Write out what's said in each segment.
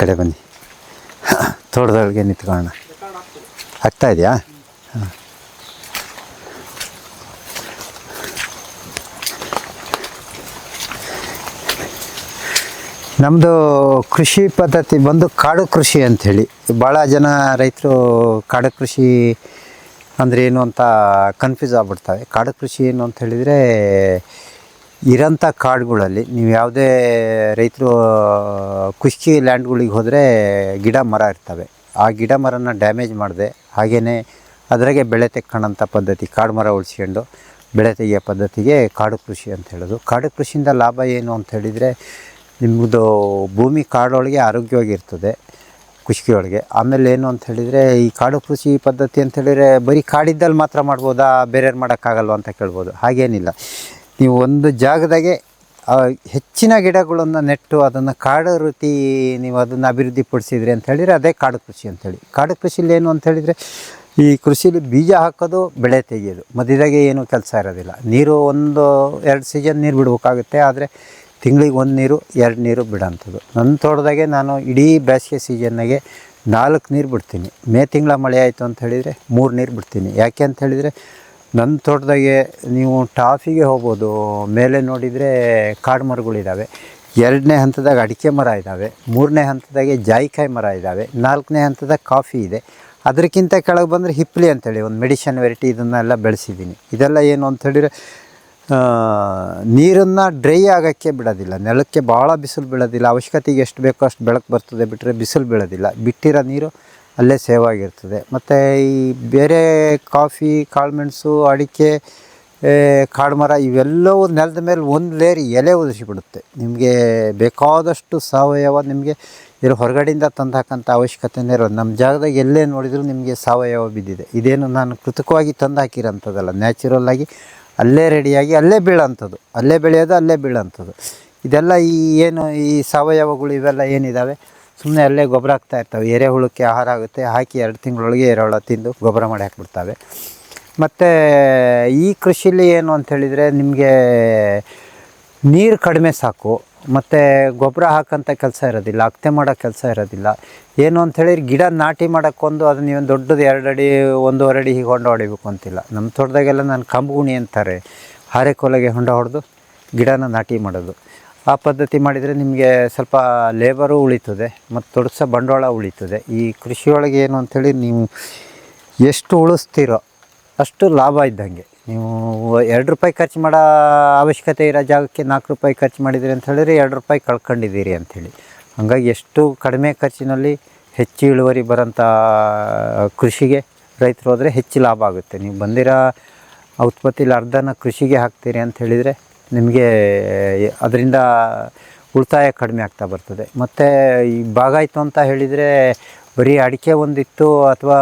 ಕಡೆ ಬನ್ನಿ. ತೋಟದೊಳಗೆ ನಿಂತ್ಕೊಳ್ಳೋಣ. ಆಗ್ತಾ ಇದೆಯಾ? ಹಾಂ ನಮ್ಮದು ಕೃಷಿ ಪದ್ಧತಿ, ಬಂದು ಕಾಡು ಕೃಷಿ ಅಂಥೇಳಿ. ಭಾಳ ಜನ ರೈತರು ಕಾಡು ಕೃಷಿ ಅಂದರೆ ಏನು ಅಂತ ಕನ್ಫ್ಯೂಸ್ ಆಗ್ಬಿಡ್ತವೆ ಕಾಡು ಕೃಷಿ ಏನು ಅಂತ ಹೇಳಿದರೆ ಇರೋಂಥ ಕಾಡುಗಳಲ್ಲಿ ನೀವು ಯಾವುದೇ ರೈತರು ಖುಷ್ಕಿ ಲ್ಯಾಂಡ್ಗಳಿಗೆ ಹೋದರೆ ಗಿಡ ಮರ ಇರ್ತವೆ. ಆ ಗಿಡ ಮರನ ಡ್ಯಾಮೇಜ್ ಮಾಡಿದೆ ಹಾಗೆಯೇ ಅದರಾಗೆ ಬೆಳೆ ತೆಕ್ಕೊಳ್ಳೋಂಥ ಪದ್ಧತಿ, ಕಾಡು ಮರ ಉಳಿಸ್ಕೊಂಡು ಬೆಳೆ ತೆಗೆಯೋ ಪದ್ಧತಿಗೆ ಕಾಡು ಕೃಷಿ ಅಂತ ಹೇಳೋದು. ಕಾಡು ಕೃಷಿಯಿಂದ ಲಾಭ ಏನು ಅಂತ ಹೇಳಿದರೆ ನಿಮ್ಮದು ಭೂಮಿ ಕಾಡೊಳಗೆ ಆರೋಗ್ಯವಾಗಿರ್ತದೆ ಖುಷ್ಕಿ ಒಳಗೆ ಆಮೇಲೆ ಏನು ಅಂತ ಹೇಳಿದರೆ, ಈ ಕಾಡು ಕೃಷಿ ಪದ್ಧತಿ ಅಂತ ಹೇಳಿದರೆ ಬರೀ ಕಾಡಿದ್ದಲ್ಲಿ ಮಾತ್ರ ಮಾಡ್ಬೋದಾ, ಬೇರೆಯವ್ರು ಮಾಡೋಕ್ಕಾಗಲ್ವ ಅಂತ ಕೇಳ್ಬೋದು. ಹಾಗೇನಿಲ್ಲ. ನೀವು ಒಂದು ಜಾಗದಾಗೆ ಹೆಚ್ಚಿನ ಗಿಡಗಳನ್ನು ನೆಟ್ಟು ಅದನ್ನು ಕಾಡು ರೀತಿ ನೀವು ಅದನ್ನು ಅಭಿವೃದ್ಧಿ ಪಡಿಸಿದ್ರಿ ಅಂತ ಹೇಳಿದರೆ ಅದೇ ಕಾಡು ಕೃಷಿ ಅಂತೇಳಿ ಕಾಡು ಕೃಷಿಲಿ ಏನು ಅಂತ ಹೇಳಿದರೆ, ಈ ಕೃಷಿಲಿ ಬೀಜ ಹಾಕೋದು ಬೆಳೆ ತೆಗೆಯೋದು. ಮಧ್ಯದಾಗೆ ಏನು ಕೆಲಸ ಇರೋದಿಲ್ಲ. ನೀರು ಒಂದು ಎರಡು ಸೀಸನ್ ನೀರು ಬಿಡಬೇಕಾಗುತ್ತೆ, ಆದರೆ ತಿಂಗಳಿಗೆ ಒಂದು ನೀರು, ಎರಡು ನೀರು ಬಿಡೋಂಥದ್ದು. ನನ್ನ ತೋಟದಾಗೆ ನಾನು ಇಡೀ ಬೇಸಿಗೆ ಸೀಸನ್ನಾಗೆ ನಾಲ್ಕು ನೀರು ಬಿಡ್ತೀನಿ. ಮೇ ತಿಂಗಳ ಮಳೆ ಆಯಿತು ಅಂತ ಹೇಳಿದರೆ ಮೂರು ನೀರು ಬಿಡ್ತೀನಿ. ಯಾಕೆ ಅಂತ ಹೇಳಿದರೆ ನನ್ನ ತೋಟದಾಗೆ ನೀವು ಟಾಫಿಗೆ ಹೋಗ್ಬೋದು. ಮೇಲೆ ನೋಡಿದರೆ ಕಾಡು ಮರಗಳಿದ್ದಾವೆ ಎರಡನೇ ಹಂತದಾಗ ಅಡಿಕೆ ಮರ ಇದ್ದಾವೆ ಮೂರನೇ ಹಂತದಾಗೆ ಜಾಯಿಕಾಯಿ ಮರ ಇದ್ದಾವೆ ನಾಲ್ಕನೇ ಹಂತದಾಗ ಕಾಫಿ ಇದೆ. ಅದಕ್ಕಿಂತ ಕೆಳಗೆ ಬಂದರೆ ಹಿಪ್ಲಿ ಅಂತೇಳಿ ಒಂದು ಮೆಡಿಷನ್ ವೆರೈಟಿ ಇದನ್ನೆಲ್ಲ ಬೆಳೆಸಿದ್ದೀನಿ. ಇದೆಲ್ಲ ಏನು ಅಂತ ಹೇಳಿದರೆ ನೀರನ್ನು ಡ್ರೈ ಆಗೋಕ್ಕೆ ಬಿಡೋದಿಲ್ಲ. ನೆಲಕ್ಕೆ ಭಾಳ ಬಿಸಿಲು ಬೀಳೋದಿಲ್ಲ. ಅವಶ್ಯಕತೆಗೆ ಎಷ್ಟು ಬೇಕೋ ಅಷ್ಟು ಬೆಳಕು ಬರ್ತದೆ ಬಿಟ್ಟರೆ ಬಿಸಿಲು ಬೀಳೋದಿಲ್ಲ. ಬಿಟ್ಟಿರೋ ನೀರು ಅಲ್ಲೇ ಸೇವ್ ಆಗಿರ್ತದೆ. ಮತ್ತು ಈ ಬೇರೆ ಕಾಫಿ ಕಾಳುಮೆಣಸು ಅಡಿಕೆ ಕಾಡು ಮರ ಇವೆಲ್ಲವೂ ನೆಲದ ಮೇಲೆ ಒಂದು ಲೇರಿ ಎಲೆ ಉದಿಸಿಬಿಡುತ್ತೆ. ನಿಮಗೆ ಬೇಕಾದಷ್ಟು ಸಾವಯವ ನಿಮಗೆ ಇರೋ ಹೊರಗಡೆಯಿಂದ ತಂದು ಹಾಕೋಂಥ ಅವಶ್ಯಕತೆನೇ ಇರೋದು. ನಮ್ಮ ಜಾಗದಾಗ ಎಲ್ಲೇ ನೋಡಿದರೂ ನಿಮಗೆ ಸಾವಯವ ಬಿದ್ದಿದೆ. ಇದೇನು ನಾನು ಕೃತಕವಾಗಿ ತಂದು ಹಾಕಿರೋಂಥದ್ದಲ್ಲ. ನ್ಯಾಚುರಲ್ ಆಗಿ ಅಲ್ಲೇ ರೆಡಿಯಾಗಿ ಅಲ್ಲೇ ಬೀಳೋಂಥದ್ದು. ಅಲ್ಲೇ ಬೆಳೆಯೋದು ಅಲ್ಲೇ ಬೀಳೋಂಥದ್ದು. ಇದೆಲ್ಲ ಈ ಏನು ಈ ಸಾವಯವಗಳು ಇವೆಲ್ಲ ಏನಿದ್ದಾವೆ ಸುಮ್ಮನೆ ಅಲ್ಲೇ ಗೊಬ್ಬರ ಆಗ್ತಾ ಇರ್ತವೆ. ಎರೆಹುಳಕ್ಕೆ ಆಹಾರ ಆಗುತ್ತೆ. ಹಾಕಿ ಎರಡು ತಿಂಗಳೊಳಗೆ ಎರೆಹುಳ ತಿಂದು ಗೊಬ್ಬರ ಮಾಡಿ ಹಾಕ್ಬಿಡ್ತವೆ. ಮತ್ತು ಈ ಕೃಷಿಲಿ ಏನು ಅಂತ ಹೇಳಿದರೆ ನಿಮಗೆ ನೀರು ಕಡಿಮೆ ಸಾಕು. ಮತ್ತು ಗೊಬ್ಬರ ಹಾಕೋಂಥ ಕೆಲಸ ಇರೋದಿಲ್ಲ. ಅಕ್ತೆ ಮಾಡೋ ಕೆಲಸ ಇರೋದಿಲ್ಲ. ಏನು ಅಂತ ಹೇಳಿದ್ರೆ ಗಿಡ ನಾಟಿ ಮಾಡೋಕ್ಕೊಂದು ಅದು ನೀವು ದೊಡ್ಡದು ಎರಡು ಅಡಿ, ಒಂದೂವರೆ ಅಡಿ ಹೀಗೆ ಹೊಂಡ ಹೊಡಿಬೇಕು ಅಂತಿಲ್ಲ. ನಮ್ಮ ತೋಟದಾಗೆಲ್ಲ ನಾನು ಕಂಬುಗುಣಿ ಅಂತಾರೆ. ಹಾರೆಕೋಲೆಗೆ ಹೊಂಡ ಹೊಡೆದು ಗಿಡನ ನಾಟಿ ಮಾಡೋದು. ಆ ಪದ್ಧತಿ ಮಾಡಿದರೆ ನಿಮಗೆ ಸ್ವಲ್ಪ ಲೇಬರು ಉಳಿತದೆ ಮತ್ತು ತೊಡಸ ಬಂಡವಾಳ ಉಳಿತದೆ. ಈ ಕೃಷಿಯೊಳಗೆ ಏನು ಅಂಥೇಳಿ ನೀವು ಎಷ್ಟು ಉಳಿಸ್ತೀರೋ ಅಷ್ಟು ಲಾಭ ಇದ್ದಂಗೆ. ನೀವು ಎರಡು ರೂಪಾಯಿ ಖರ್ಚು ಮಾಡೋ ಅವಶ್ಯಕತೆ ಇರೋ ಜಾಗಕ್ಕೆ ನಾಲ್ಕು ರೂಪಾಯಿ ಖರ್ಚು ಮಾಡಿದಿರಿ ಅಂತ ಹೇಳಿದ್ರೆ ಎರಡು ರೂಪಾಯಿ ಕಳ್ಕೊಂಡಿದ್ದೀರಿ ಅಂಥೇಳಿ ಹಾಗಾಗಿ ಎಷ್ಟು ಕಡಿಮೆ ಖರ್ಚಿನಲ್ಲಿ ಹೆಚ್ಚು ಇಳುವರಿ ಬರೋಂಥ ಕೃಷಿಗೆ ರೈತರು ಹೋದರೆ ಹೆಚ್ಚು ಲಾಭ ಆಗುತ್ತೆ. ನೀವು ಬಂದಿರೋ ಉತ್ಪತ್ತಿಲಿ ಅರ್ಧನ ಕೃಷಿಗೆ ಹಾಕ್ತೀರಿ ಅಂತ ಹೇಳಿದರೆ ನಿಮಗೆ ಅದರಿಂದ ಉಳಿತಾಯ ಕಡಿಮೆ ಆಗ್ತಾ ಬರ್ತದೆ. ಮತ್ತು ಈ ಭಾಗಾಯಿತು ಅಂತ ಹೇಳಿದರೆ, ಬರೀ ಅಡಿಕೆ ಒಂದಿತ್ತು ಅಥವಾ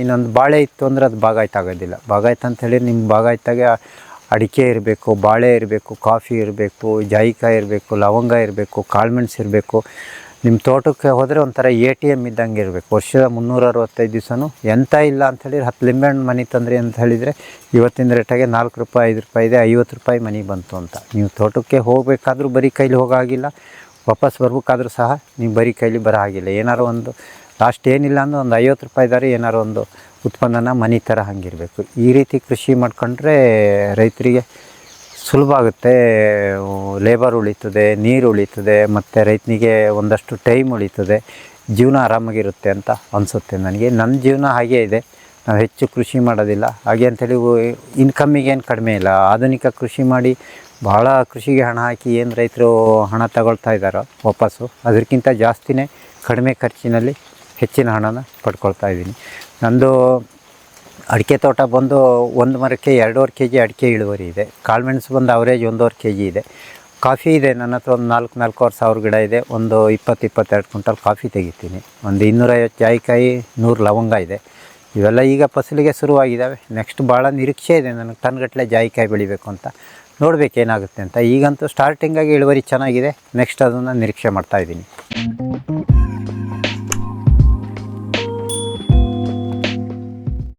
ಇನ್ನೊಂದು ಬಾಳೆ ಇತ್ತು ಅಂದರೆ ಅದು ಭಾಗಾಯ್ತಾಗೋದಿಲ್ಲ ಆಗೋದಿಲ್ಲ. ಬಾಗಾಯ್ತು ಅಂತ ಹೇಳಿ ನಿಮ್ಮ ಭಾಗಾಯ್ತಾಗೆ ಅಡಿಕೆ ಇರಬೇಕು, ಬಾಳೆ ಇರಬೇಕು, ಕಾಫಿ ಇರಬೇಕು, ಜಾಯಿಕಾಯಿ ಇರಬೇಕು, ಲವಂಗ ಇರಬೇಕು, ಕಾಳುಮೆಣಸು ಇರಬೇಕು. ನಿಮ್ಮ ತೋಟಕ್ಕೆ ಹೋದರೆ ಒಂಥರ ಎ ಟಿ ಎಂ ಇದ್ದಂಗೆ ಇರಬೇಕು. ವರ್ಷದ ಮುನ್ನೂರ ಅರವತ್ತೈದು ದಿವಸನೂ ಎಂಥ ಇಲ್ಲ ಅಂತ ಹೇಳಿದ್ರೆ ಹತ್ತು ಲಿಂಬೆಹಣ್ಣು ಮನೆ ತಂದ್ರಿ ಅಂತ ಹೇಳಿದರೆ ಇವತ್ತಿನ ರೇಟಾಗೆ ನಾಲ್ಕು ರೂಪಾಯಿ, ಐದು ರೂಪಾಯಿ ಇದೆ, ಐವತ್ತು ರೂಪಾಯಿ ಮನೆ ಬಂತು ಅಂತ. ನೀವು ತೋಟಕ್ಕೆ ಹೋಗಬೇಕಾದ್ರೂ ಬರೀ ಕೈಲಿ ಹೋಗಾಗಿಲ್ಲ, ವಾಪಸ್ ಬರ್ಬೇಕಾದ್ರೂ ಸಹ ನೀವು ಬರೀ ಕೈಲಿ ಬರೋ ಹಾಗಿಲ್ಲ. ಏನಾರು ಒಂದು ಲಾಸ್ಟ್ ಏನಿಲ್ಲ ಅಂದ್ರೆ ಒಂದು ಐವತ್ತು ರೂಪಾಯಿದಾರೆ ಏನಾರು ಒಂದು ಉತ್ಪನ್ನನ ಮನೆ ಥರ ಹಂಗಿರಬೇಕು. ಈ ರೀತಿ ಕೃಷಿ ಮಾಡ್ಕೊಂಡ್ರೆ ರೈತರಿಗೆ ಸುಲಭ ಆಗುತ್ತೆ. ಲೇಬರ್ ಉಳಿತದೆ, ನೀರು ಉಳಿತದೆ, ಮತ್ತು ರೈತನಿಗೆ ಒಂದಷ್ಟು ಟೈಮ್ ಉಳಿತದೆ. ಜೀವನ ಆರಾಮಾಗಿರುತ್ತೆ ಅಂತ ಅನಿಸುತ್ತೆ ನನಗೆ. ನನ್ನ ಜೀವನ ಹಾಗೇ ಇದೆ. ನಾವು ಹೆಚ್ಚು ಕೃಷಿ ಮಾಡೋದಿಲ್ಲ. ಹಾಗೆ ಅಂಥೇಳಿ ಇನ್ಕಮ್ಮಿಗೆ ಏನು ಕಡಿಮೆ ಇಲ್ಲ. ಆಧುನಿಕ ಕೃಷಿ ಮಾಡಿ ಭಾಳ ಕೃಷಿಗೆ ಹಣ ಹಾಕಿ ಏನು ರೈತರು ಹಣ ತಗೊಳ್ತಾ ಇದ್ದಾರೋ ವಾಪಸ್ಸು, ಅದಕ್ಕಿಂತ ಜಾಸ್ತಿನೇ ಕಡಿಮೆ ಖರ್ಚಿನಲ್ಲಿ ಹೆಚ್ಚಿನ ಹಣನ ಪಡ್ಕೊಳ್ತಾ ಇದ್ದೀನಿ. ನಂದು ಅಡಿಕೆ ತೋಟ ಬಂದು ಒಂದು ಮರಕ್ಕೆ ಎರಡೂವರೆ ಕೆ ಜಿ ಅಡಿಕೆ ಇಳುವರಿ ಇದೆ. ಕಾಳುಮೆಣಸು ಬಂದು ಅವರೇಜ್ ಒಂದೂವರೆ ಕೆ ಜಿ ಇದೆ. ಕಾಫಿ ಇದೆ, ನನ್ನ ಹತ್ರ ಒಂದು ನಾಲ್ಕು, ನಾಲ್ಕೂವರೆ ಸಾವಿರ ಗಿಡ ಇದೆ. ಒಂದು ಇಪ್ಪತ್ತು, ಇಪ್ಪತ್ತೆರಡು ಕ್ವಿಂಟಲ್ ಕಾಫಿ ತೆಗಿತೀನಿ. ಒಂದು ಇನ್ನೂರೈವತ್ತು ಜಾಯಿಕಾಯಿ, ನೂರು ಲವಂಗ ಇದೆ. ಇವೆಲ್ಲ ಈಗ ಫಸಲಿಗೆ ಶುರುವಾಗಿದ್ದಾವೆ ನೆಕ್ಸ್ಟ್ ಭಾಳ ನಿರೀಕ್ಷೆ ಇದೆ. ನನಗೆ ಟನ್ಗಟ್ಟಲೆ ಜಾಯಿಕಾಯಿ ಬೆಳಿಬೇಕು ಅಂತ. ನೋಡ್ಬೇಕು ಏನಾಗುತ್ತೆ ಅಂತ. ಈಗಂತೂ ಸ್ಟಾರ್ಟಿಂಗಾಗಿ ಇಳುವರಿ ಚೆನ್ನಾಗಿದೆ. ನೆಕ್ಸ್ಟ್ ಅದನ್ನು ನಿರೀಕ್ಷೆ ಮಾಡ್ತಾಯಿದ್ದೀನಿ